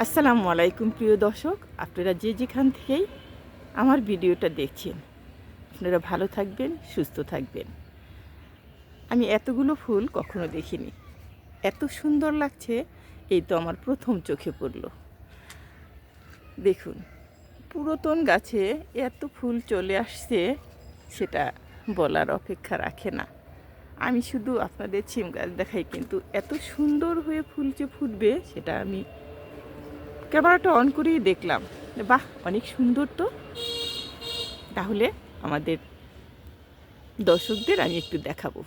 আসসালামু আলাইকুম, প্রিয় দর্শক। আপনারা যে যেখান থেকেই আমার ভিডিওটা দেখছেন, আপনারা ভালো থাকবেন, সুস্থ থাকবেন। আমি এতগুলো ফুল কখনো দেখিনি। এত সুন্দর লাগছে, এই তো আমার প্রথম চোখে পড়ল। দেখুন, পুরাতন গাছে এত ফুল চলে আসছে, সেটা বলার অপেক্ষা রাখে না। আমি শুধু আপনাদের ছিম গাছ দেখাই, কিন্তু এত সুন্দর হয়ে ফুল যে ফুটবে, সেটা আমি ক্যামেরাটা অন করেই দেখলাম। বাহ, অনেক সুন্দর তো। তাহলে আমাদের দর্শকদের আমি একটু দেখাবো।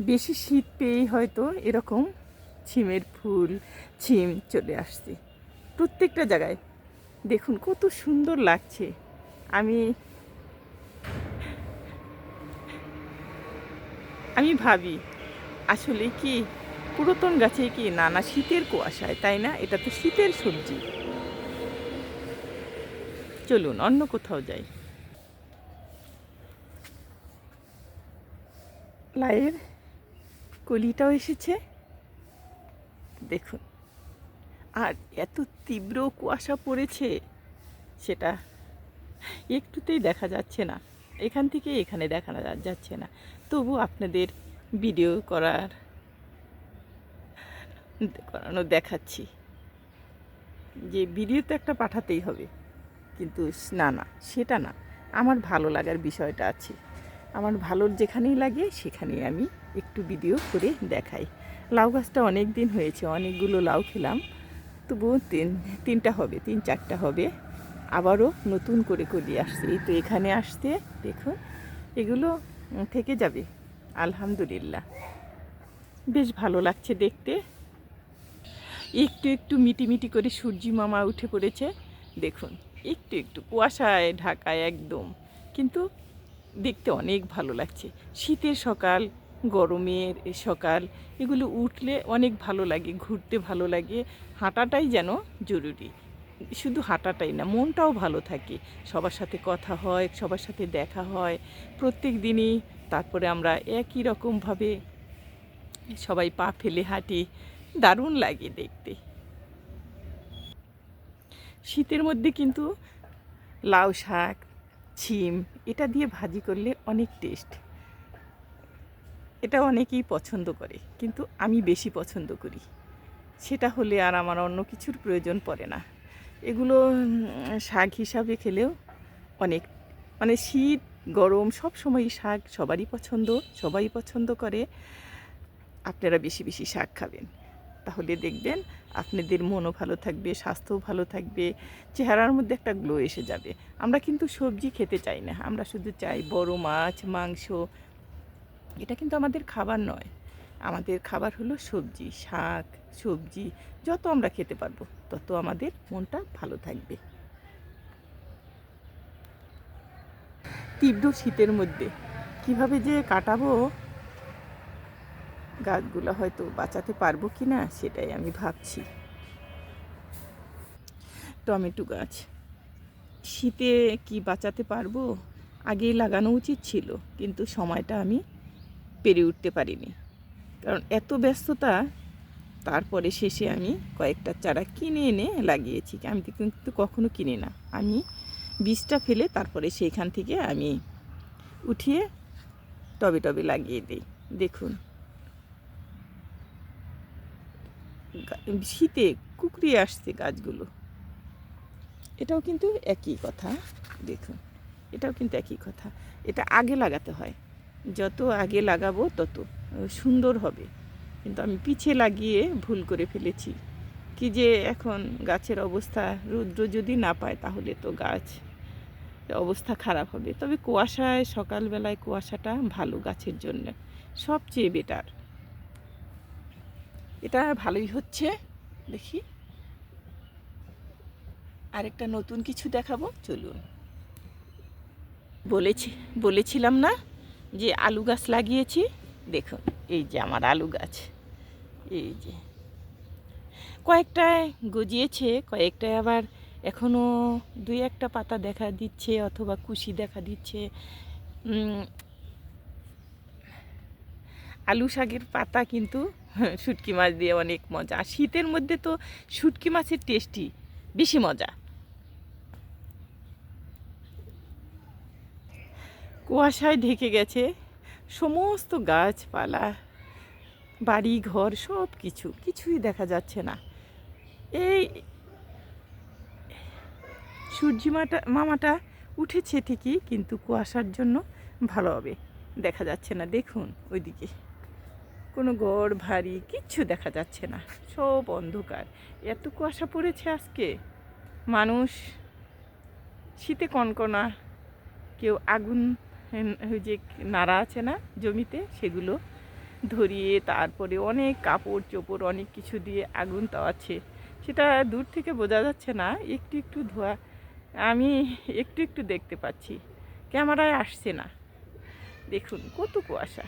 বেশি শীত পেয়েই হয়তো এরকম ছিমের ফুল, ছিম চলে আসছে। প্রত্যেকটা জায়গায়। দেখুন কত সুন্দর লাগছে। আমি আমি ভাবি, আসলে কি পুরাতন গাছে কি নানা শীতের কুয়াশায়, তাই না? এটা তো শীতের সবজি। চলুন, অন্য কোথাও যাই। লাইয়ের কলিটাও এসেছে। দেখুন, আর এত তীব্র কুয়াশা পড়েছে, সেটা একটুতেই দেখা যাচ্ছে না। এখান থেকে এখানে দেখানো যাচ্ছে না। তবু আপনাদের ভিডিও করার করানো দেখাচ্ছি। যে ভিডিও তো একটা পাঠাতেই হবে। কিন্তু না না, সেটা না। আমার ভালো লাগার বিষয়টা আছে। আমার ভালোর যেখানেই লাগে, সেখানেই আমি একটু ভিডিও করে দেখাই। লাউ গাছটা অনেক দিন হয়েছে, অনেকগুলো লাউ খেলাম। তবুও তিন তিনটা হবে তিন চারটা হবে। আবারও নতুন করে কলি আসছে। এই তো এখানে আসতে দেখুন, এগুলো থেকে যাবে। আলহামদুলিল্লাহ। বেশ ভালো লাগছে দেখতে। একটু একটু মিটি মিটি করে সূর্যি মামা উঠে পড়েছে। দেখুন, একটু একটু কুয়াশায়, ঢাকায় একদম। কিন্তু দেখতে অনেক ভালো লাগছে। শীতের সকাল, গরমের সকাল, এগুলো উঠলে অনেক ভালো লাগে, ঘুরতে ভালো লাগে। হাঁটাটাই যেন জরুরি। শুধু হাঁটাটাই না, মনটাও ভালো থাকে। সবার সাথে কথা হয়, সবার সাথে দেখা হয়, প্রত্যেক দিনই তারপরে আমরা একই রকমভাবে সবাই পা ফেলে হাঁটি, দারুণ লাগে দেখতে। শীতের মধ্যে কিন্তু লাউ শাক, ছিম, এটা দিয়ে ভাজি করলে অনেক টেস্ট। এটা অনেকেই পছন্দ করে, কিন্তু আমি বেশি পছন্দ করি। সেটা হলে আর আমার অন্য কিছুর প্রয়োজন পড়ে না। এগুলো শাক হিসাবে খেলেও অনেক। মানে শীত, গরম সব সময়ই শাক সবারই পছন্দ, সবাই পছন্দ করে। আপনারা বেশি বেশি শাক খাবেন। তাহলে দেখবেন আপনাদের মনও ভালো থাকবে, স্বাস্থ্যও ভালো থাকবে, চেহারার মধ্যে একটা গ্লো এসে যাবে। আমরা কিন্তু সবজি খেতে চাই না, আমরা শুধু চাই বড় মাছ, মাংস। এটা কিন্তু আমাদের খাবার নয়। আমাদের খাবার হলো সবজি, শাক, সবজি, যত আমরা খেতে পারব, তত আমাদের মনটা ভালো থাকবে। তীব্র শীতের মধ্যে কীভাবে যে কাটাবো, গাছগুলো হয়তো বাঁচাতে পারব কি না সেটাই আমি ভাবছি। টমেটো গাছ, শীতে কি বাঁচাতে পারব, আগেই লাগানো উচিত ছিল, কিন্তু সময়টা আমি পেরে উঠতে পারিনি। কারণ এত ব্যস্ততা, তারপরে শেষে আমি কয়েকটা চারা কিনে এনে লাগিয়েছি। আমি কিন্তু কখনো কিনি না। আমি বীজটা ফেলে তারপরে সেইখান থেকে আমি উঠিয়ে টবে টবে লাগিয়ে দিই। দেখুন। শীতে কুকড়িয়ে আসছে গাছগুলো। এটাও কিন্তু একই কথা। দেখুন, এটাও কিন্তু একই কথা। এটা আগে লাগাতে হয়। যত আগে লাগাবো তত সুন্দর হবে। কিন্তু আমি পিছিয়ে লাগিয়ে ভুল করে ফেলেছি। কি যে এখন গাছের অবস্থা রৌদ্র যদি না পায় তাহলে তো গাছ অবস্থা খারাপ হবে। তবে কুয়াশায় সকালবেলায় কুয়াশাটা ভালো গাছের জন্য সবচেয়ে বেটার এটা ভালোই হচ্ছে। দেখি। আরেকটা নতুন কিছু দেখাবো। চলুন। বলেছি, বলেছিলাম না যে আলু গাছ লাগিয়েছি। দেখুন, এই যে আমার আলু গাছ, এই যে। কয়েকটায় গজিয়েছে, কয়েকটায় আবার এখনও দুই একটা পাতা দেখা দিচ্ছে অথবা কুশি দেখা দিচ্ছে। আলু শাকের পাতা কিন্তু শুটকি মাছ দিয়ে অনেক মজা। আর শীতের মধ্যে তো শুটকি মাছের টেস্টি বেশি মজা। কুয়াশায় ঢেকে গেছে। সমস্ত গাছপালা বাড়ি ঘর সব কিছু কিছুই দেখা যাচ্ছে না। এই সূর্যি মাটা, মামাটা উঠেছে ঠিকই, কিন্তু কুয়াশার জন্য ভালো হবে। দেখা যাচ্ছে না, দেখুন ওইদিকে। কোনো গড়, ভারী কিচ্ছু দেখা যাচ্ছে না, সব অন্ধকার। এত কুয়াশা পড়েছে আজকে। মানুষ শীতে কনকনা, কেউ আগুন যে নাড়া আছে না জমিতে, সেগুলো ধরিয়ে তারপরে অনেক কাপড় চোপড়, অনেক কিছু দিয়ে আগুন তাওয়াচ্ছে। সেটা দূর থেকে বোঝা যাচ্ছে না, একটু একটু ধোয়া। আমি একটু একটু দেখতে পাচ্ছি। ক্যামেরায় আসছে না। দেখুন, কত কুয়াশা।